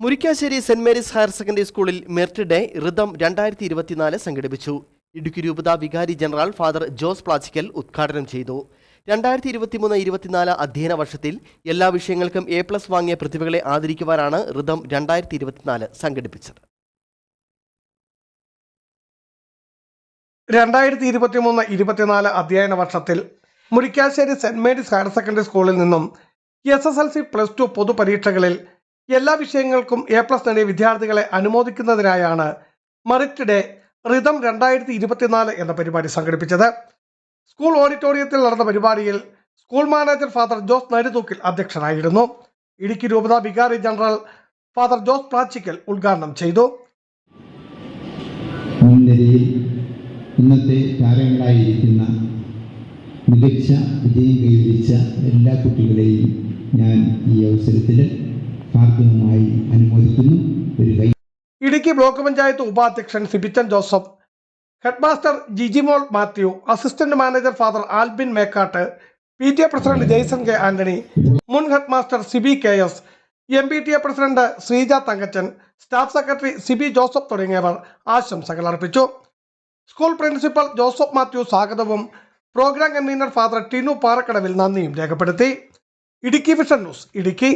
Murickassery saint Mary's higher secondary സ്കൂളിൽ merit day Ritham രണ്ടായിരത്തി ഇരുപത്തിനാല് സംഘടിപ്പിച്ചു. ഇടുക്കി രൂപത വികാരി ജനറൽ ഫാദർ ജോസ് പ്ലാച്ചിക്കൽ ഉദ്ഘാടനം ചെയ്തു. രണ്ടായിരത്തി ഇരുപത്തിമൂന്ന് ഇരുപത്തിനാല് അധ്യയന വർഷത്തിൽ എല്ലാ വിഷയങ്ങൾക്കും എ പ്ലസ് വാങ്ങിയ പ്രതിഭകളെ ആദരിക്കുവാനാണ് ഋതം രണ്ടായിരത്തി ഇരുപത്തിനാല് സംഘടിപ്പിച്ചത്. രണ്ടായിരത്തി ഇരുപത്തി മൂന്ന് ഇരുപത്തിനാല് അധ്യയന വർഷത്തിൽ Murickassery saint Mary's higher secondary സ്കൂളിൽ നിന്നും S S L C plus two പൊതുപരീക്ഷകളിൽ എല്ലാ വിഷയങ്ങൾക്കും എ പ്ലസ് നേടിയ വിദ്യാർത്ഥികളെ അനുമോദിക്കുന്നതിനായാണ് മെറിറ്റ് ഡേ റിതം രണ്ടായിരത്തി ഇരുപത്തിനാല് എന്ന പരിപാടി സംഘടിപ്പിച്ചത്. സ്കൂൾ ഓഡിറ്റോറിയത്തിൽ നടന്ന പരിപാടിയിൽ school manager father Jose Narithookil അധ്യക്ഷനായിരുന്നു. ഇടുക്കി രൂപത വികാരി ജനറൽ ഫാദർ ജോസ് പ്ലാച്ചിക്കൽ ഉദ്ഘാടനം ചെയ്തു. ഇന്നത്തെ താരങ്ങളായിരിക്കുന്ന മികച്ച വിജയം കൈവരിച്ച എല്ലാ കുട്ടികളെയും ഞാൻ ഈ അവസരത്തിൽ ഹാർദവമായി അനുമോദിക്കുന്നു. ഇടുക്കി ബ്ലോക്ക് പഞ്ചായത്ത് ഉപാധ്യക്ഷൻ Sibichan Joseph headmaster Jijimol Mathew assistant manager father Albin Mekkattu P. T. A president Jaison K. Antony മുൻ headmaster Siby K. S M. P. T. A president Sreeja Thankachan staff secretary Siby Joseph തുടങ്ങിയവർ ആശംസകൾ അർപ്പിച്ചു. School principal Joseph Mathew സ്വാഗതവും. Program convener father Tinu Parakkadavil നന്ദിയും രേഖപ്പെടുത്തി. Idukki vision news Idukki.